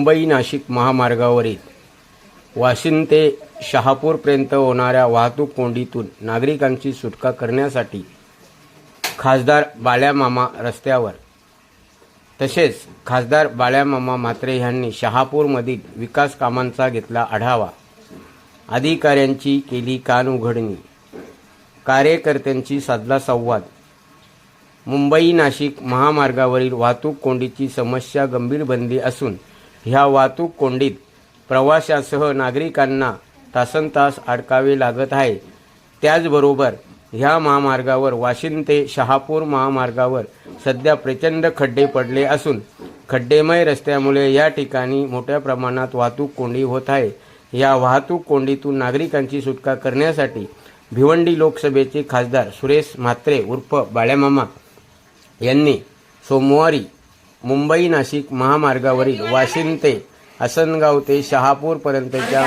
मुंबई नाशिक महामार्गावरील वाशिम ते शहापूरपर्यंत होणाऱ्या वाहतूक कोंडीतून नागरिकांची सुटका करण्यासाठी खासदार बाळ्यामामा रस्त्यावर. तसेच खासदार बाळ्यामामा म्हात्रे यांनी शहापूरमधील विकास कामांचा घेतला आढावा. अधिकाऱ्यांची केली कान उघडणी कार्यकर्त्यांची साधला संवाद. मुंबई नाशिक महामार्गावरील वाहतूक कोंडीची समस्या गंभीर बनली असून ह्या वाहतूक कोंडीत प्रवाशासह नागरिकांना तासनतास अडकावे लागत आहे. त्याचबरोबर ह्या महामार्गावर वाशिम ते शहापूर महामार्गावर सध्या प्रचंड खड्डे पडले असून खड्डेमय रस्त्यामुळे या ठिकाणी मोठ्या प्रमाणात वाहतूक कोंडी होत आहे. या वाहतूक कोंडीतून नागरिकांची सुटका करण्यासाठी भिवंडी लोकसभेचे खासदार सुरेश म्हात्रे उर्फ बाळ्यामामा यांनी सोमवारी मुंबई नाशिक महामार्गावरील वाशिम ते आसनगाव ते शहापूरपर्यंतच्या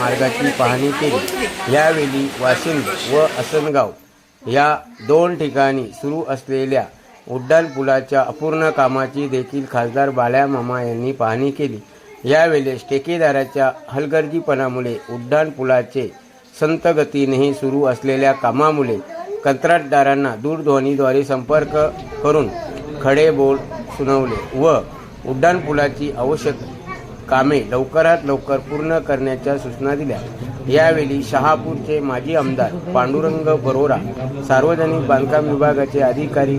मार्गाची पाहणी केली. यावेळी वाशिम व असनगाव या दोन ठिकाणी सुरू असलेल्या उड्डाणपुलाच्या अपूर्ण कामाची देखील खासदार बाळ्यामामा यांनी पाहणी केली. यावेळेस ठेकेदाराच्या हलगर्जीपणामुळे उड्डाणपुलाचे संतगतीनेही संत गतीनेही सुरू असलेल्या कामामुळे कंत्राटदारांना दूरध्वनीद्वारे संपर्क करून खडे बोल सुनावले व उड्डाणपुलाची आवश्यक कामे लवकरात लवकर पूर्ण करण्याच्या सूचना दिल्या. यावेळी शहापूरचे माजी आमदार पांडुरंग बरोरा सार्वजनिक बांधकाम विभागाचे अधिकारी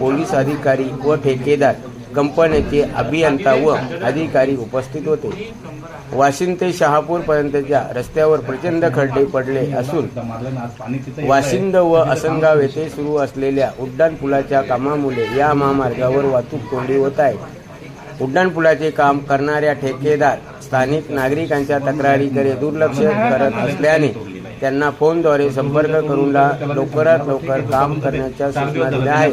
पोलीस अधिकारी व ठेकेदार कंपन्याचे अभियंता व अधिकारी उपस्थित होते. वाशिम ते शहापूरपर्यंतच्या रस्त्यावर प्रचंड खड्डे पडले असून वाशिंद व असनगाव येथे सुरू असलेल्या उड्डाणपुलाच्या कामामुळे या महामार्गावर वाहतूक कोंडी होत आहे. उड्डाणपुलाचे काम करणाऱ्या ठेकेदार स्थानिक नागरिकांच्या तक्रारीकडे दुर्लक्ष करत असल्याने त्यांना फोनद्वारे संपर्क करून ला- लवकरात लवकर काम करण्याच्या सूचना दिल्या आहेत.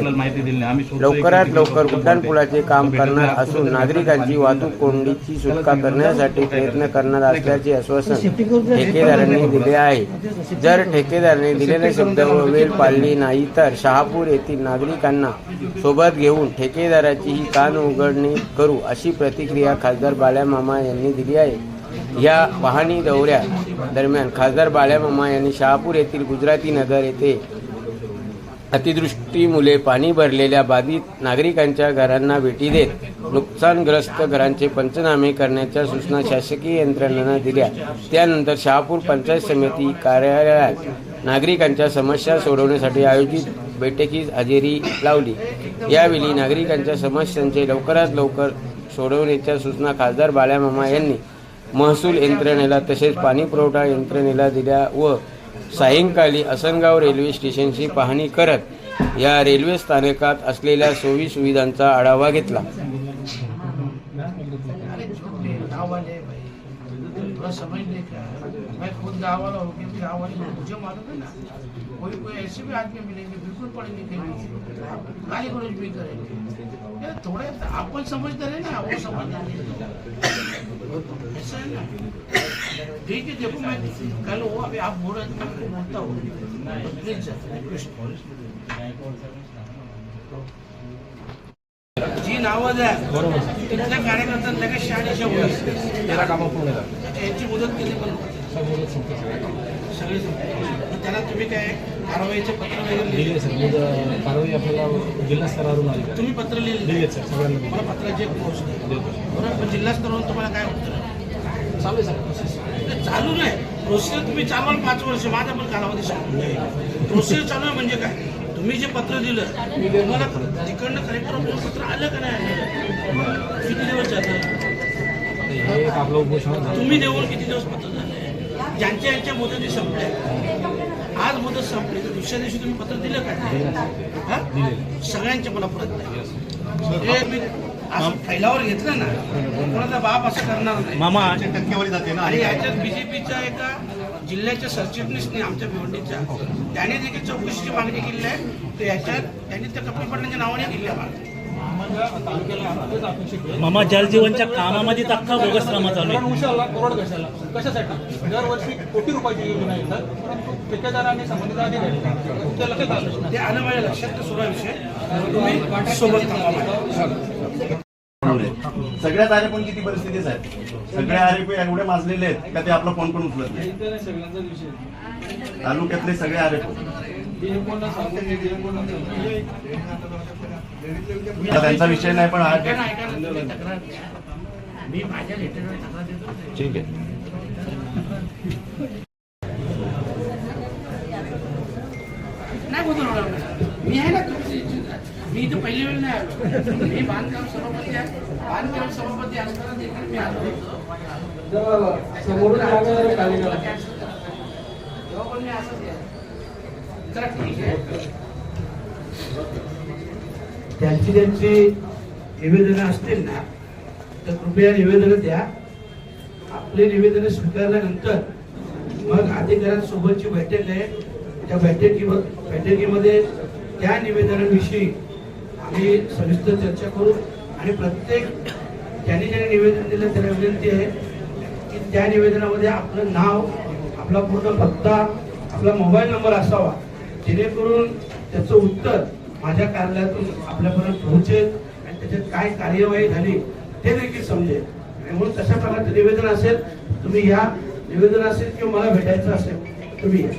लवकरात लवकर उड्डाणपुलाचे काम करणार असून नागरिकांची वाहतूक कोंडीची सुटका करण्यासाठी प्रयत्न करणार असल्याचे आश्वासन ठेकेदारांनी दिले आहे. जर ठेकेदाराने दिलेले शब्द वेळ पाळली नाही तर शहापूर येथील नागरिकांना सोबत घेऊन ठेकेदाराची ही कान उघडणी करू अशी प्रतिक्रिया खासदार बाळ्यामामा यांनी दिली आहे. या पाहणी दौऱ्या दरम्यान खासदार बाळ्यामामा यांनी शहापूर येथील गुजराती नगर येथे अतिदृष्टीमुळे पाणी भरलेल्या बाधित नागरिकांच्या घरांना भेटी देत नुकसानग्रस्त घरांचे पंचनामे करण्याच्या सूचना शासकीय यंत्रणांना दिल्या. त्यानंतर शहापूर पंचायत समिती कार्यालयात नागरिकांच्या समस्या सोडवण्यासाठी आयोजित बैठकीस हजेरी लावली. यावेळी नागरिकांच्या समस्यांचे लवकरात लवकर सोडवण्याच्या सूचना खासदार बाळ्यामामा यांनी महसूल यंत्रणेला तसेच पाणी पुरवठा यंत्रणेला दिल्या व सायंकाळी असनगाव रेल्वे स्टेशनची पाहणी करत या रेल्वे स्थानकात असलेल्या सोयी सुविधांचा आढावा घेतला. थोड़ा समझ नहीं क्या है मैं खुद गाँव वाला हो गया गाँव वाले मुझे मालूम है ना कोई कोई ऐसे भी आदमी मिलेंगे बिल्कुल पढ़े लिखे नहीं गाली गलोज भी करेंगे ये थोड़े अपन समझते रहे ना वो समझना नहीं ऐसा है ना ठीक है देखो मैं कल वो अभी आप बोल रहे थे मैं बोलता हूँ प्लीज जी नावं द्या तिथल्या कार्यकर्त्यांना लगेच शहानिशा होईल तेरा कामं पूर्ण झाली यांची मुदत केली पण सगळी त्याला तुम्ही काय कारवाईचे पत्र वगैरे लिहिले? सर. मग कारवाई आपल्याला जिल्हा स्तरावरून आली. तुम्ही पत्र लिहिले. आहेत सर. सगळ्यांना. मला पत्राची एक देतो. बरोबर पण जिल्हा स्तरावरून तुम्हाला काय उत्तर चालू आहे सर. प्रोसेस चालू नाही. प्रोसिजर तुम्ही चालवाल पाच वर्ष. माझा पण कालावधी सांगू प्रोसिजर चालू आहे म्हणजे काय? तुम्ही जे पत्र दिलं तुम्हाला तिकडनं कलेक्टर ऑफिस पत्र आलं का नाही आलं किती दिवस झालं? हे तुम्ही देऊन किती दिवस पत्र झाले? ज्यांच्या यांच्या मुदती संपल्या. आज मुदत संपली तर दुसऱ्या दिवशी तुम्ही पत्र दिलं का हा? सगळ्यांचे मला परत नाही. हे मी असं फैलावर घेतलं ना कोणाचा बाप असं करणार नाही. मामा. टक्केवारी जाते ना. आणि याच्यात बीजेपीच्या एका जिल्ह्याच्या सरचिटणीसने आमच्या भिवंडीच्या. त्याने देखील चौकशीची मागणी केली आहे. तर याच्यात त्यांनी त्या कपिल पाटलांच्या नावाने केली आहे मागणी. मामा जलजीवनच्या कामामध्ये अख्खा बोगस कामा चालू आहे. उशाला करोड कशाला कशासाठी? दरवर्षी कोटी रुपयाची योजना येतात परंतु ठेकेदारांनी संबंधित अधिकारी लक्षात आलं ते आलं माझ्या लक्षात सुरू आहे विषय. तुम्ही सोबत आहेत सगळ्यात आरे पण किती परिस्थितीच आहेत सगळे आरे पण एवढे माजलेले आहेत का ते आपला फोन पण उचलत नाही. तालुक्यातले सगळे आरे पण आता त्यांचा विषय नाही पण हा ऐका ना, ऐका ना, तुम्ही तक्रार द्या. मी माझ्या लेटरवर तक्रार देतो ठीक आहे नाही बोलणार मी आहे ना तुमची इच्छा. मी इथं मी बांधकाम सभापती आहे. बांधकाम सभापती असताना देखील मी आलो करा. तेव्हा पण मी असंच आहे. चला ठीक आहे. त्यांची त्यांची निवेदनं असतील ना तर कृपया निवेदनं द्या. आपले निवेदनं स्वीकारल्यानंतर मग अधिकाऱ्यांसोबतची बैठक आहे. त्या बैठकीवर बैठकीमध्ये त्या निवेदनाविषयी आम्ही सविस्तर चर्चा करू आणि प्रत्येक ज्याने ज्याने निवेदन दिलं त्याला विनंती आहे की त्या निवेदनामध्ये आपलं नाव आपला पूर्ण पत्ता आपला मोबाईल नंबर असावा जेणेकरून त्याचं उत्तर माझ्या कार्यालयातून आपल्यापर्यंत पोहोचेल आणि त्याच्यात काय कार्यवाही झाली ते देखील समजेल. आणि म्हणून तशा प्रकारचं निवेदन असेल तुम्ही या निवेदन असेल किंवा मला भेटायचं असेल तुम्ही या.